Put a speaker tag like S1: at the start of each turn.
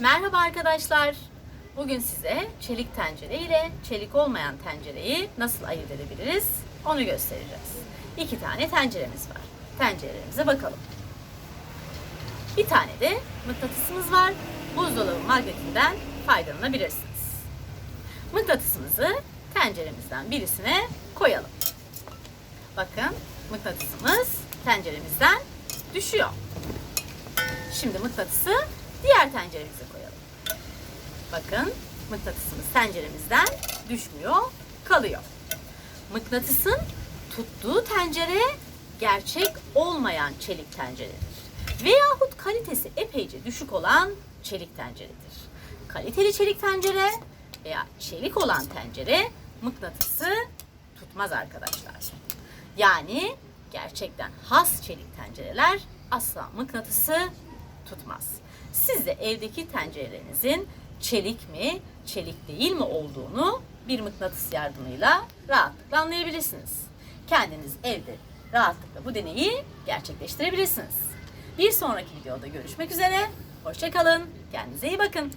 S1: Merhaba arkadaşlar. Bugün size çelik tencere ile çelik olmayan tencereyi nasıl ayırt edebiliriz onu göstereceğiz. İki tane tenceremiz var. Tencerelerimize bakalım. Bir tane de mıknatısımız var. Buzdolabı magnetinden faydalanabilirsiniz. Mıknatısımızı tenceremizden birisine koyalım. Bakın mıknatısımız tenceremizden düşüyor. Şimdi mıknatısı diğer tenceremize koyalım. Bakın mıknatısımız tenceremizden düşmüyor, kalıyor. Mıknatısın tuttuğu tencere gerçek olmayan çelik tenceredir. Veyahut kalitesi epeyce düşük olan çelik tenceredir. Kaliteli çelik tencere veya çelik olan tencere mıknatısı tutmaz arkadaşlar. Yani gerçekten has çelik tencereler asla mıknatısı tutmaz. Siz de evdeki tencerelerinizin çelik mi, çelik değil mi olduğunu bir mıknatıs yardımıyla rahatlıkla anlayabilirsiniz. Kendiniz evde rahatlıkla bu deneyi gerçekleştirebilirsiniz. Bir sonraki videoda görüşmek üzere. Hoşçakalın. Kendinize iyi bakın.